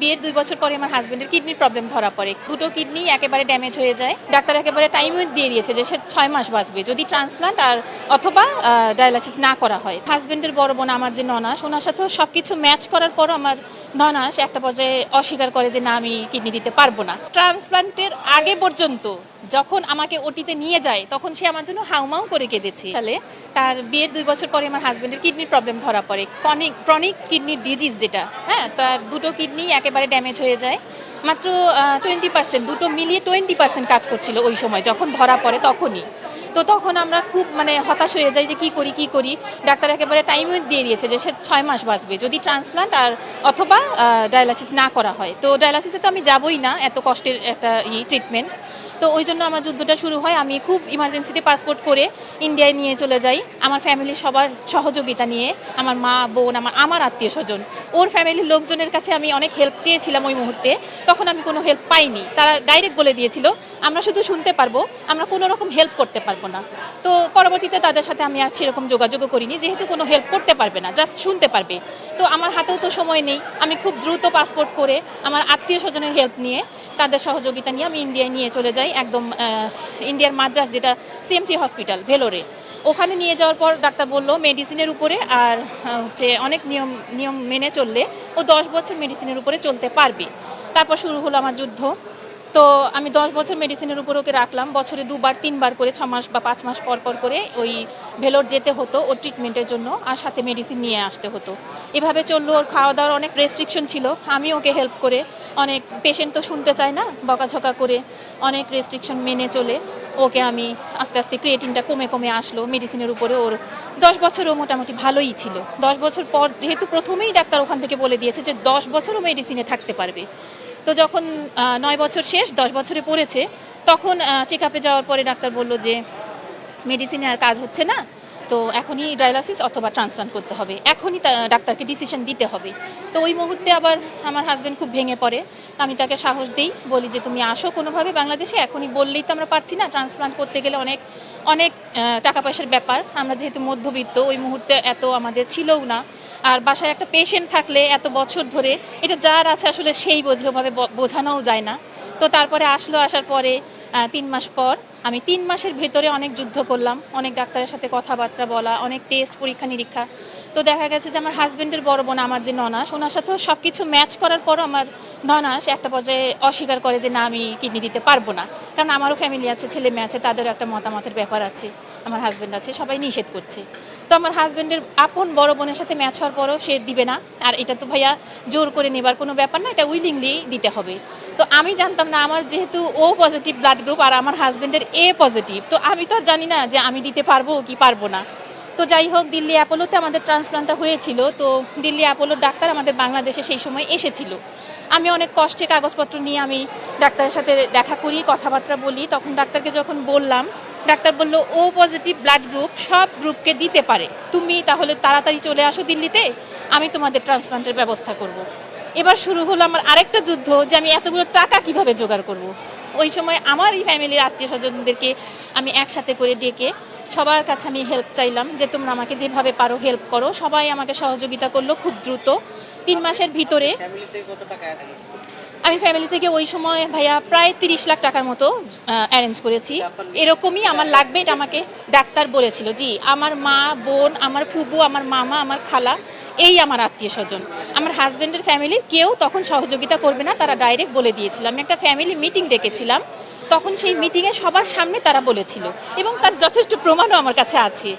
বিয়ের দুই বছর পরে আমার হাজবেন্ডের কিডনির প্রবলেম ধরা পড়ে। দুটো কিডনি একেবারে ড্যামেজ হয়ে যায়। ডাক্তার একেবারে টাইম দিয়ে দিয়েছে যে সে ছয় মাস বাঁচবে। যদি ট্রান্সপ্লান্ট আর অথবা ডায়ালাসিস না করা হয়। হাজবেন্ডের বড় বোন আমার যে ননাস, ওনার সাথেও সব কিছু ম্যাচ করার পরও আমার ননাস একটা পর্যায়ে অস্বীকার করে যে না, আমি কিডনি দিতে পারব না। ট্রান্সপ্লান্টের আগে পর্যন্ত যখন আমাকে ওটিতে নিয়ে যায়, তখন সে আমার জন্য হাউমাউ করে কেঁদেছে। তাহলে তার বিয়ের দুই বছর পরে আমার হাজব্যান্ডের কিডনির প্রবলেম ধরা পড়ে। ক্রনিক ক্রনিক কিডনির ডিজিজ যেটা হ্যাঁ? তার দুটো কিডনি একেবারে ড্যামেজ হয়ে যায়। মাত্র টোয়েন্টি পার্সেন্ট দুটো মিলিয়ে টোয়েন্টি পার্সেন্ট কাজ করছিল ওই সময়, যখন ধরা পড়ে তখনই। তো তখন আমরা খুব মানে হতাশ হয়ে যাই যে কি করি কি করি। ডাক্তার একেবারে টাইম দিয়ে দিয়েছে যে সে ছয় মাস বাঁচবে। যদি ট্রান্সপ্লান্ট আর, অথবা ডায়ালাসিস না করা হয়। তো ডায়ালাসিসে তো আমি যাবই না, এত কষ্টের একটা ই ট্রিটমেন্ট তো ওই জন্য আমার যুদ্ধটা শুরু হয়। আমি খুব ইমার্জেন্সিতে পাসপোর্ট করে ইন্ডিয়ায় নিয়ে চলে যাই। আমার ফ্যামিলির সবার সহযোগিতা নিয়ে, আমার মা, বোন, আমার আমার আত্মীয় স্বজন। ওর ফ্যামিলির লোকজনের কাছে আমি অনেক হেল্প চেয়েছিলাম ওই মুহূর্তে। তখন আমি কোনো হেল্প পাইনি। তারা ডাইরেক্ট বলে দিয়েছিল, আমরা শুধু শুনতে পারব, আমরা কোনো রকম হেল্প করতে পারব না। তো পরবর্তীতে তাদের সাথে আমি আর সেরকম যোগাযোগও করিনি, যেহেতু কোনো হেল্প করতে পারবে না জাস্ট শুনতে পারবে। তো আমার হাতেও তো সময় নেই। আমি খুব দ্রুত পাসপোর্ট করে আমার আত্মীয় স্বজনের হেল্প নিয়ে তাদের সহযোগিতা নিয়ে আমি ইন্ডিয়ায় নিয়ে চলে যাই, একদম ইন্ডিয়ার মাদ্রাস যেটা সিএমসি হসপিটাল ভেলোরে। ওখানে নিয়ে যাওয়ার পর ডাক্তার বলল মেডিসিনের উপরে আর হচ্ছে অনেক নিয়ম নিয়ম মেনে চললে ও দশ বছর মেডিসিনের উপরে চলতে পারবে। তারপর শুরু হলো আমার যুদ্ধ। তো আমি দশ বছর মেডিসিনের উপর ওকে রাখলাম। বছরে দুবার, তিনবার করে, ছ মাস বা পাঁচ মাস পর পর করে ওই ভেলোর যেতে হতো ওর ট্রিটমেন্টের জন্য আর সাথে মেডিসিন নিয়ে আসতে হতো। এভাবে চলল, ওর খাওয়া দাওয়ার অনেক রেস্ট্রিকশন ছিল। আমি ওকে হেল্প করে অনেক পেশেন্ট তো শুনতে চায় না, বকাঝকা করে অনেক রেস্ট্রিকশন মেনে চলে ওকে আমি আস্তে আস্তে ক্রিয়েটিনটা কমে কমে আসলো মেডিসিনের উপরে ওর। দশ বছরও মোটামুটি ভালোই ছিল। দশ বছর পর, যেহেতু প্রথমেই ডাক্তার ওখান থেকে বলে দিয়েছে যে দশ বছরও মেডিসিনে থাকতে পারবে। তো যখন নয় বছর শেষ, দশ বছরে পড়েছে, তখন চেক আপে যাওয়ার পরে ডাক্তার বলল যে মেডিসিনে আর কাজ হচ্ছে না, তো এখনই ডায়ালাসিস অথবা ট্রান্সপ্লান্ট করতে হবে। এখনই ডাক্তারকে ডিসিশন দিতে হবে। তো ওই মুহূর্তে আবার আমার হাজব্যান্ড খুব ভেঙে পড়ে। আমি তাকে সাহস দিই, বলি যে, তুমি আসো কোনোভাবে বাংলাদেশে, এখনই বললেই তো আমরা পারছি না। ট্রান্সপ্লান্ট করতে গেলে অনেক অনেক টাকা পয়সার ব্যাপার। আমরা যেহেতু মধ্যবিত্ত, ওই মুহূর্তে এত আমাদের ছিলও না। আর বাসায় একটা পেশেন্ট থাকলে এত বছর ধরে, এটা যার আছে আসলে সেই বোঝে ওভাবে বোঝানোও যায় না। তো তারপরে আসলো, আসার পরে তিন মাস পর আমি তিন মাসের ভেতরে অনেক যুদ্ধ করলাম, অনেক ডাক্তারের সাথে কথাবার্তা বলা, অনেক টেস্ট পরীক্ষা নিরীক্ষা। তো দেখা গেছে যে আমার হাজবেন্ডের বড় বোন আমার যে ননাস, ওনার সাথেও সব কিছু ম্যাচ করার পরও আমার ননাস একটা পর্যায়ে অস্বীকার করে যে, না, আমি কিডনি দিতে পারব না। কারণ আমারও ফ্যামিলি আছে ছেলে মেয়ে আছে, তাদেরও একটা মতামতের ব্যাপার আছে, আমার হাজব্যান্ড আছে, সবাই নিষেধ করছে। তো আমার হাজবেন্ডের আপন বড় বোনের সাথে ম্যাচ হওয়ার পরও সে দিবে না। আর এটা তো ভাইয়া জোর করে নেবার কোনো ব্যাপার না, এটা উইলিংলি দিতে হবে। তো আমি জানতাম না, আমার যেহেতু ও পজিটিভ ব্লাড গ্রুপ আর আমার হাজবেন্ডের এ পজিটিভ তো আমি তো আর জানি না যে আমি দিতে পারব কি পারব না। তো যাই হোক, দিল্লি অ্যাপোলোতে আমাদের ট্রান্সপ্লান্টটা হয়েছিল, তো দিল্লি অ্যাপোলোর ডাক্তার আমাদের বাংলাদেশে সেই সময় এসেছিল। আমি অনেক কষ্টে কাগজপত্র নিয়ে আমি ডাক্তারের সাথে দেখা করি, কথাবার্তা বলি, তখন ডাক্তারকে যখন বললাম ডাক্তার বলল, ও পজিটিভ ব্লাড গ্রুপ সব গ্রুপকে দিতে পারে তুমি তাহলে তাড়াতাড়ি চলে আসো দিল্লিতে, আমি তোমাদের ট্রান্সপ্লান্টের ব্যবস্থা করব। এবার শুরু হলো আমার আরেকটা যুদ্ধ যে আমি এতগুলো টাকা কীভাবে জোগাড় করব। ওই সময় আমার এই ফ্যামিলির আত্মীয় স্বজনদেরকে আমি একসাথে করে ডেকে সবার কাছে আমি হেল্প চাইলাম যে, তোমরা আমাকে যেভাবে পারো হেল্প করো সবাই আমাকে সহযোগিতা করল খুব দ্রুত তিন মাসের ভিতরে। আমি ফ্যামিলি থেকে ওই সময় ভাইয়া প্রায় তিরিশ লাখ টাকার মতো অ্যারেঞ্জ করেছি। এরকমই আমার লাগবে এটা আমাকে ডাক্তার বলেছিল। জি, আমার মা, বোন, আমার ফুবু, আমার মামা, আমার খালা, এই আমার আত্মীয় স্বজন। আমার হাজব্যান্ডের ফ্যামিলির কেউ তখন সহযোগিতা করবে না, তারা ডাইরেক্ট বলে দিয়েছিল। আমি একটা ফ্যামিলি মিটিং ডেকেছিলাম। তখন সেই মিটিংয়ে সবার সামনে তারা বলেছিল এবং তার যথেষ্ট প্রমাণও আমার কাছে আছে।